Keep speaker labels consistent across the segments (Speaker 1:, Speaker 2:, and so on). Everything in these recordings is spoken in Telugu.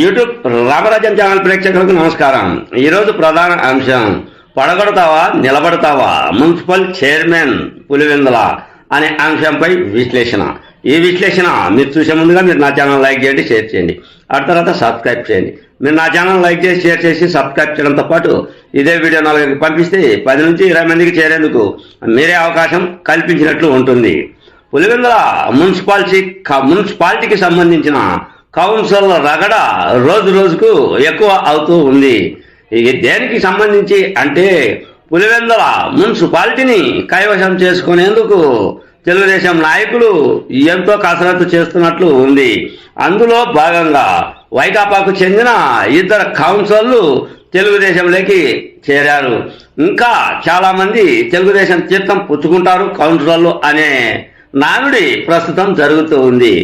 Speaker 1: యూట్యూబ్ రామరాజన్ ఛానల్ ప్రేక్షకులకు నమస్కారం. ఈరోజు ప్రధాన అంశం పడగొడతావా నిలబడతావా మున్సిపల్ చైర్మన్ పులివెందుల అనే అంశంపై విశ్లేషణ. ఈ విశ్లేషణ మీరు చూసే ముందుగా మీరు నా ఛానల్ లైక్ చేయండి షేర్ చేయండి. ఆ తర్వాత సబ్స్క్రైబ్ చేయండి. మీరు నా ఛానల్ లైక్ చేసి షేర్ చేసి సబ్స్క్రైబ్ చేయడంతో పాటు ఇదే వీడియో నాలుగు పంపిస్తే పది నుంచి ఇరవై మందికి చేరేందుకు మీరే అవకాశం కల్పించినట్లు ఉంటుంది. పులివెందుల మున్సిపాలిటీ మున్సిపాలిటీకి సంబంధించిన కౌన్సిల్ రగడ రోజు రోజుకు ఎక్కువ అవుతూ ఉంది. ఇది దేనికి సంబంధించి అంటే పులివెందల మున్సిపాలిటీని కైవశం చేసుకునేందుకు తెలుగుదేశం నాయకులు ఎంతో కసరత్తు చేస్తున్నట్లు ఉంది. అందులో భాగంగా వైకాపాకు చెందిన ఇద్దరు కౌన్సిలర్లు తెలుగుదేశంలోకి చేరారు. ఇంకా చాలామంది తెలుగుదేశం తీర్థం పుచ్చుకుంటారు కౌన్సిలర్లు అనే నానుడి ప్రస్తుతం జరుగుతూ ఉంది.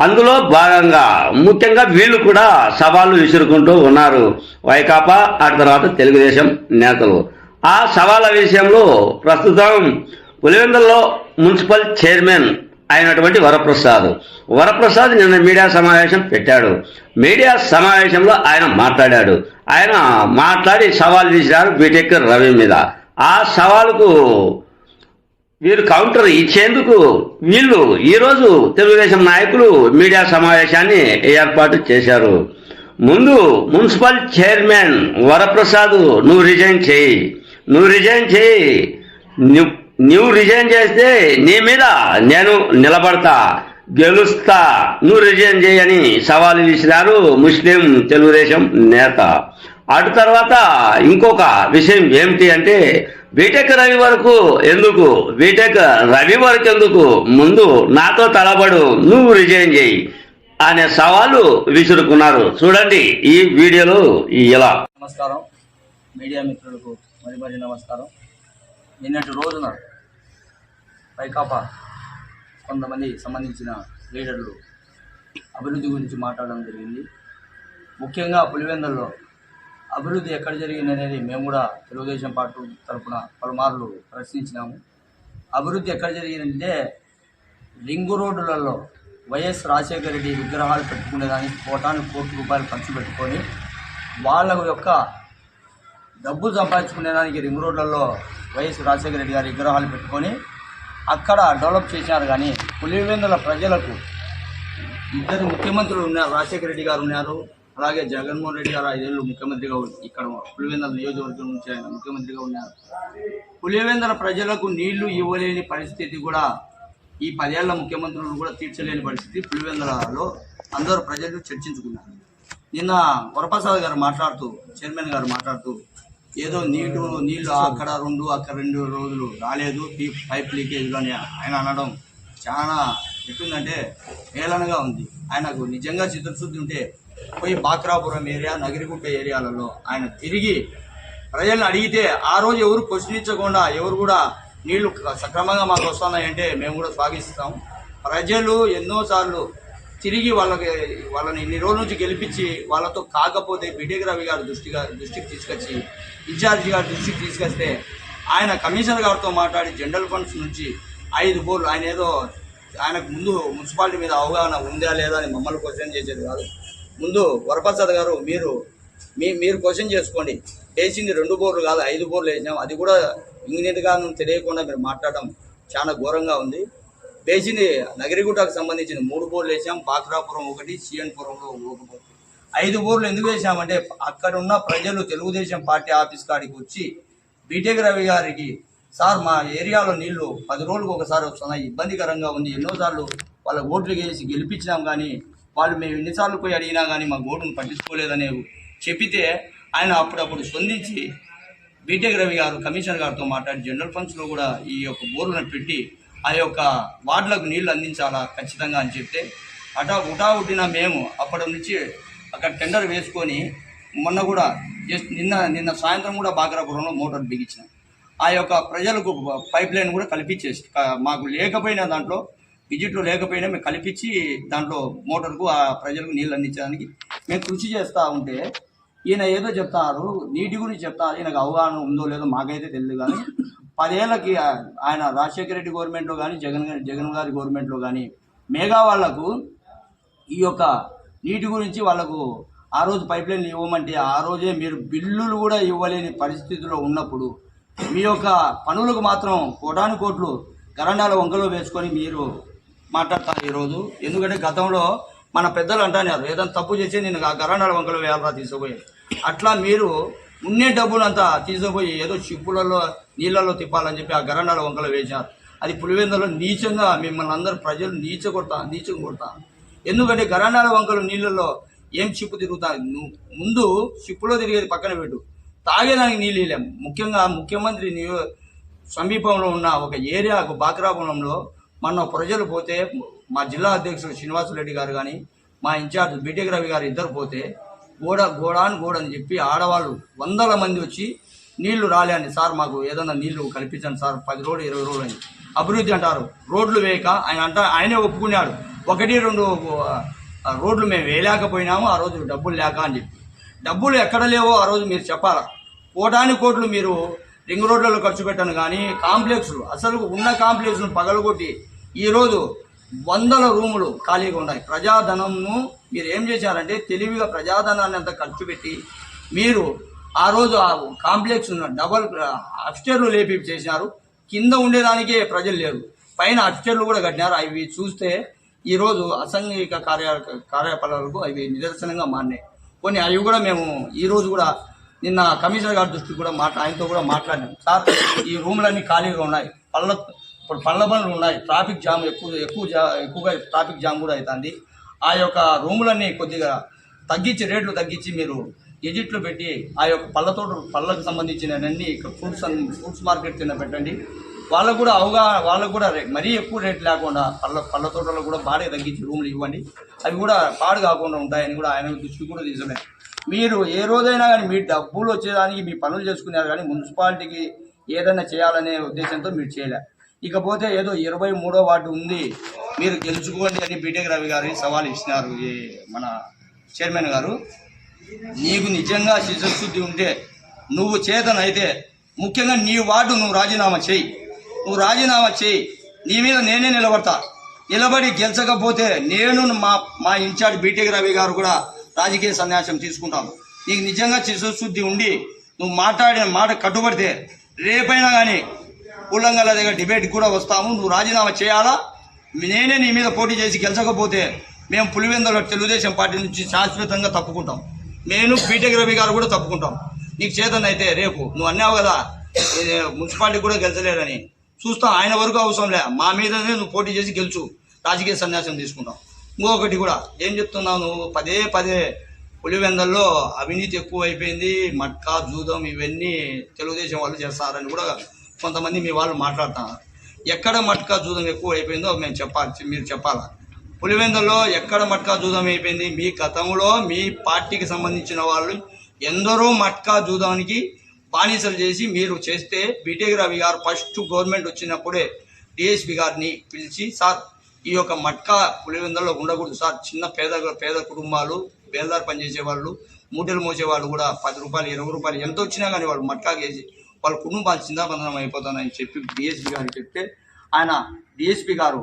Speaker 1: అందులో భాగంగా ముఖ్యంగా వీళ్ళు కూడా సవాళ్ళు విసురుకుంటూ ఉన్నారు. వైకాపా ఆ తర్వాత తెలుగుదేశం నేతలు. ఆ సవాళ్ళ విషయంలో ప్రస్తుతం పులివెందుల్లో మున్సిపల్ చైర్మన్ అయినటువంటి వరప్రసాద్. వరప్రసాద్ నిన్న మీడియా సమావేశం పెట్టాడు. మీడియా సమావేశంలో ఆయన మాట్లాడాడు. ఆయన మాట్లాడి సవాల్ విసిరారు బీటెక్ రవి మీద. ఆ సవాలుకు వీరు కౌంటర్ ఇచ్చేందుకు వీళ్ళు ఈరోజు తెలుగుదేశం నాయకులు మీడియా సమావేశాన్ని ఏర్పాటు చేశారు. ముందు మున్సిపల్ చైర్మన్ వరప్రసాద్ నువ్వు రిజైన్ చేయి. నువ్వు రిజైన్ చేయి. నువ్వు నువ్వు రిజైన్ చేస్తే నీ మీద నేను నిలబడతా గెలుస్తా నువ్వు రిజైన్ చేయని సవాలు విసిరారు ముస్లిం తెలుగుదేశం నేత. అటు తర్వాత ఇంకొక విషయం ఏమిటి అంటే బీటెక్ రవి వరకు ఎందుకు? బీటెక్ రవి వరకు ఎందుకు? ముందు నాతో తలబడు నువ్వు రిజైన్ చేయి అనే సవాలు విసురుకున్నారు. చూడండి ఈ వీడియోలో ఇలా.
Speaker 2: నమస్కారం. మీడియా మిత్రులకు మరి మరి నమస్కారం. నిన్నటి రోజున వైకాపా కొంతమంది సంబంధించిన లీడర్లు అభివృద్ధి గురించి మాట్లాడడం జరిగింది. ముఖ్యంగా పులివెందుల్లో అభివృద్ధి ఎక్కడ జరిగింది అనేది మేము కూడా తెలుగుదేశం పార్టీ తరఫున పలుమార్లు ప్రశ్నించినాము. అభివృద్ధి ఎక్కడ జరిగిందంటే రింగు రోడ్డులలో వైఎస్ రాజశేఖర రెడ్డి విగ్రహాలు పెట్టుకునేదానికి కోటాను కోటి రూపాయలు ఖర్చు పెట్టుకొని వాళ్ళ యొక్క డబ్బు సంపాదించుకునేదానికి రింగ్ రోడ్లలో వైఎస్ రాజశేఖర రెడ్డి గారి విగ్రహాలు పెట్టుకొని అక్కడ డెవలప్ చేశారు కానీ పులివెందుల ప్రజలకు ఇద్దరు ముఖ్యమంత్రులు ఉన్నారు రాజశేఖర రెడ్డి గారు ఉన్నారు అలాగే జగన్మోహన్ రెడ్డి గారు ఐదేళ్ళు ముఖ్యమంత్రిగా ఇక్కడ పులివెందుల నియోజకవర్గం నుంచి ఆయన ముఖ్యమంత్రిగా ఉన్నారు. పులివెందుల ప్రజలకు నీళ్ళు ఇవ్వలేని పరిస్థితి కూడా ఈ పదేళ్ళ ముఖ్యమంత్రులు కూడా తీర్చలేని పరిస్థితి పులివెందులలో అందరూ ప్రజలు చర్చించుకున్నారు. నిన్న వరప్రసాద్ గారు మాట్లాడుతూ చైర్మన్ గారు మాట్లాడుతూ ఏదో నీళ్ళు నీళ్ళు అక్కడ రెండు అక్కడ రెండు రోజులు రాలేదు పైప్ లీకేజ్లు అని ఆయన అనడం చాలా ఎట్టుందంటే హేళనగా ఉంది. ఆయనకు నిజంగా చిత్తశుద్ధి ఉంటే పోయి బాక్రాపురం ఏరియా నగిరిగుట్ట ఏరియాలలో ఆయన తిరిగి ప్రజలను అడిగితే ఆ రోజు ఎవరు ప్రశ్నించకుండా ఎవరు కూడా నీళ్ళు సక్రమంగా మాకు వస్తున్నాయంటే మేము కూడా స్వాగతిస్తాం. ప్రజలు ఎన్నోసార్లు తిరిగి వాళ్ళకి వాళ్ళని ఇన్ని రోజుల నుంచి గెలిపించి వాళ్ళతో కాకపోతే బిటేక్ రవి గారి దృష్టిగా దృష్టికి తీసుకొచ్చి ఇన్ఛార్జి గారి దృష్టికి తీసుకొస్తే ఆయన కమిషనర్ గారితో మాట్లాడి జనరల్ ఫండ్స్ నుంచి ఐదు బోర్లు ఆయన ఏదో ఆయనకు ముందు మున్సిపాలిటీ మీద అవగాహన ఉందా లేదా అని మమ్మల్ని క్వశ్చన్ చేసేది కాదు. ముందు వరప్రసాద్ గారు మీరు మీ మీరు క్వశ్చన్ చేసుకోండి. వేసింది రెండు బోర్లు కాదు ఐదు బోర్లు వేసినాం అది కూడా ఇంగినీటిగా తెలియకుండా మీరు మాట్లాడడం చాలా ఘోరంగా ఉంది. వేసింది నగరిగుట్టకు సంబంధించిన మూడు బోర్లు వేసాం బాక్రాపురం ఒకటి సిఎన్పురంలో ఒక బోర్డు ఐదు బోర్లు ఎందుకు వేసామంటే అక్కడ ఉన్న ప్రజలు తెలుగుదేశం పార్టీ ఆఫీస్ కాడికి వచ్చి బీటెక్ రవి గారికి సార్ మా ఏరియాలో నీళ్ళు పది రోజులకు ఒకసారి వస్తున్నాయి. ఇబ్బందికరంగా ఉంది. ఎన్నోసార్లు వాళ్ళ ఓట్లు వేసి గెలిపించినాం కానీ వాళ్ళు మేము ఎన్నిసార్లు పోయి అడిగినా కానీ మా గోడును పట్టించుకోలేదని చెప్పితే ఆయన అప్పుడప్పుడు స్పందించి బీటెక్ రవి గారు కమిషనర్ గారితో మాట్లాడి జనరల్ ఫండ్స్లో కూడా ఈ యొక్క బోర్లను పెట్టి ఆ యొక్క వార్డులకు నీళ్ళు అందించాలా ఖచ్చితంగా అని చెప్తే అటా ఉటా ఉట్టిన మేము అప్పటి నుంచి అక్కడ టెండర్ వేసుకొని మొన్న కూడా జస్ట్ నిన్న నిన్న సాయంత్రం కూడా బాగ్రాపురంలో మోటార్ బిగించినాం. ఆ యొక్క ప్రజలకు పైప్ లైన్ కూడా కల్పించేసి మాకు లేకపోయినా దాంట్లో విద్యుత్లు లేకపోయినా మేము కల్పించి దాంట్లో మోటార్కు ఆ ప్రజలకు నీళ్ళు అందించడానికి మేము కృషి చేస్తూ ఉంటే ఈయన ఏదో చెప్తారు నీటి గురించి చెప్తారు ఈయనకు అవగాహన ఉందో లేదో మాకైతే తెలియదు కానీ పదేళ్ళకి ఆయన రాజశేఖర రెడ్డి గవర్నమెంట్లో కానీ జగన్ జగన్ గారి గవర్నమెంట్లో కానీ మేఘా వాళ్ళకు ఈ యొక్క నీటి గురించి వాళ్ళకు ఆ రోజు పైప్ లైన్లు ఇవ్వమంటే ఆ రోజే మీరు బిల్లులు కూడా ఇవ్వలేని పరిస్థితిలో ఉన్నప్పుడు మీ యొక్క పనులకు మాత్రం కోటాను కోట్లు గరండాల వంకలో వేసుకొని మీరు మాట్లాడతాను ఈరోజు. ఎందుకంటే గతంలో మన పెద్దలు అంటారు ఏదైనా తప్పు చేసి నేను ఆ గరండాల వంకలు వేయాలరా తీసుకుపోయాను అట్లా మీరు ఉన్నే డబ్బులంతా తీసుకుపోయి ఏదో చిప్పులలో నీళ్ళలో తిప్పాలని చెప్పి ఆ గరండాల వంకలు వేశారు. అది పులివెందులో నీచంగా మిమ్మల్ని అందరు ప్రజలు నీచ కొడతా నీచం కొడతా. ఎందుకంటే గరండాల వంకలు నీళ్ళల్లో ఏం చిప్పు తిరుగుతా ముందు చిప్పులో తిరిగేది పక్కన పెట్టు. తాగేదానికి నీళ్ళు ఇవ్వలేం ముఖ్యంగా ముఖ్యమంత్రి నియో- సమీపంలో ఉన్న ఒక ఏరియా ఒక బాక్రాపురంలో మన ప్రజలు పోతే మా జిల్లా అధ్యక్షుడు శ్రీనివాసరెడ్డి గారు కానీ మా ఇన్ఛార్జ్ బీటెక్ రవి గారు ఇద్దరు పోతే గోడ గోడ అని గోడ అని చెప్పి ఆడవాళ్ళు వందల మంది వచ్చి నీళ్ళు రాలేండి సార్ మాకు ఏదైనా నీళ్ళు కల్పించండి సార్ పది రోజులు ఇరవై రోజులు అని అభివృద్ధి అంటారు. రోడ్లు వేయక ఆయన అంట ఆయనే ఒప్పుకున్నాడు. ఒకటి రెండు రోడ్లు మేము వేయలేకపోయినాము ఆ రోజు డబ్బులు లేక అని చెప్పి. డబ్బులు ఎక్కడ లేవో ఆ రోజు మీరు చెప్పాలా? కోటాని కోట్లు మీరు రింగ్ రోడ్లలో ఖర్చు పెట్టను కానీ కాంప్లెక్స్లు అసలు ఉన్న కాంప్లెక్స్ను పగలగొట్టి ఈరోజు వందల రూములు ఖాళీగా ఉన్నాయి. ప్రజాధనంను మీరు ఏం చేశారంటే తెలివిగా ప్రజాధనాన్ని అంతా ఖర్చు పెట్టి మీరు ఆ రోజు ఆ కాంప్లెక్స్ ఉన్న డబల్ అప్స్టేర్లు లేపి చేసినారు. కింద ఉండేదానికే ప్రజలు లేరు. పైన అప్స్టేర్లు కూడా కట్టినారు. అవి చూస్తే ఈరోజు అసంఘిక కార్య కార్యకలాపాలకు అవి నిదర్శనంగా మారినాయి. కొన్ని అవి కూడా మేము ఈరోజు కూడా నిన్న కమిషనర్ గారి దృష్టికి కూడా మాట్లా ఆయనతో కూడా మాట్లాడినాం. సార్ ఈ రూమ్లన్నీ ఖాళీగా ఉన్నాయి. పళ్ళ ఇప్పుడు పళ్ళ బండ్లు ఉన్నాయి. ట్రాఫిక్ జామ్ ఎక్కువ ఎక్కువ జా ఎక్కువగా ట్రాఫిక్ జామ్ కూడా అవుతుంది. ఆ యొక్క రూములన్నీ కొద్దిగా తగ్గించి రేట్లు తగ్గించి మీరు ఎజిట్లు పెట్టి ఆ యొక్క పళ్ళతోట పళ్ళకు సంబంధించినవన్నీ ఇక్కడ ఫ్రూట్స్ ఫ్రూట్స్ మార్కెట్ కింద పెట్టండి. వాళ్ళకు కూడా అవగాహన వాళ్ళకు కూడా మరీ ఎక్కువ రేట్ లేకుండా పళ్ళ పళ్ళ తోటలో కూడా బాగా తగ్గించి రూములు ఇవ్వండి. అవి కూడా పాడు కాకుండా ఉంటాయని కూడా ఆయన దృష్టి కూడా తీసుకునే మీరు ఏ రోజైనా కానీ మీ డబ్బులు వచ్చేదానికి మీ పనులు చేసుకున్నారు కానీ మున్సిపాలిటీకి ఏదైనా చేయాలనే ఉద్దేశంతో మీరు చేయలే. ఇకపోతే ఏదో ఇరవై మూడో వార్డు ఉంది మీరు గెలుచుకోండి అని బీటెక్ రవి గారు సవాల్ ఇచ్చినారు ఈ మన చైర్మన్ గారు. నీకు నిజంగా చిత్తశుద్ధి ఉంటే నువ్వు చేతనైతే ముఖ్యంగా నీ వార్డు నువ్వు రాజీనామా చేయి. నువ్వు రాజీనామా చేయి. నీ మీద నేనే నిలబడతా. నిలబడి గెలిచకపోతే నేను మా మా ఇన్ఛార్జ్ బీటెక్ రవి గారు కూడా రాజకీయ సన్యాసం తీసుకుంటాం. నీకు నిజంగా చిత్తశుద్ధి ఉండి నువ్వు మాట్లాడిన మాట కట్టుబడితే రేపైనా కానీ ఉల్లంఘల దగ్గర డిబేట్ కూడా వస్తాము. నువ్వు రాజీనామా చేయాలా? నేనే నీ మీద పోటీ చేసి గెలచకపోతే మేము పులివెందుల తెలుగుదేశం పార్టీ నుంచి శాశ్వతంగా తప్పుకుంటాం. నేను బీటెక్ రవి గారు కూడా తప్పుకుంటాం. నీకు చేతనైతే రేపు నువ్వు అన్నావు కదా మున్సిపాలిటీ కూడా గెలచలేరని చూస్తాం ఆయన వరకు అవసరం లే. మా మీదనే నువ్వు పోటీ చేసి గెలుచు. రాజకీయ సన్యాసం తీసుకుంటాం. ఇంకొకటి కూడా. ఏం చెప్తున్నావు నువ్వు? పదే పదే పులివెందల్లో అవినీతి ఎక్కువ అయిపోయింది మట్కా జూదం ఇవన్నీ తెలుగుదేశం వాళ్ళు చేస్తారని కూడా కొంతమంది మీ వాళ్ళు మాట్లాడుతున్నారు. ఎక్కడ మట్కా జూదం ఎక్కువ అయిపోయిందో మేము చెప్పాలి మీరు చెప్పాలా? పులివెందల్లో ఎక్కడ మట్కా జూదం అయిపోయింది? మీ గతంలో మీ పార్టీకి సంబంధించిన వాళ్ళు ఎందరో మట్కా జూదానికి బానిసలు చేసి మీరు చేస్తే బీటెక్ రవి గారు ఫస్ట్ గవర్నమెంట్ వచ్చినప్పుడే డిఎస్పి గారిని పిలిచి సార్ ఈ యొక్క మట్కా పులివెందులలో ఉండకూడదు సార్. చిన్న పేద పేద కుటుంబాలు బేల్దార్ పనిచేసే వాళ్ళు మూటలు మోసే వాళ్ళు కూడా పది రూపాయలు ఇరవై రూపాయలు ఎంత వచ్చినా కానీ వాళ్ళు మట్కా వేసి వాళ్ళ కుటుంబాలు చిందాబంధనం అయిపోతానని చెప్పి డిఎస్పి గారు చెప్తే ఆయన డిఎస్పి గారు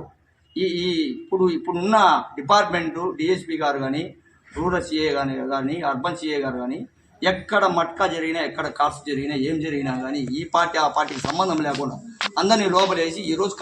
Speaker 2: ఈ ఈ ఇప్పుడు ఇప్పుడున్న డిపార్ట్మెంటు డిఎస్పి గారు కానీ రూరల్ సిఏ కానీ కానీ అర్బన్ సిఏ గారు కానీ ఎక్కడ మట్కా జరిగినా ఎక్కడ కార్స్ జరిగినా ఏం జరిగినా కానీ ఈ పార్టీ ఆ పార్టీకి సంబంధం లేకుండా అందరినీ లోపలేసి ఈరోజు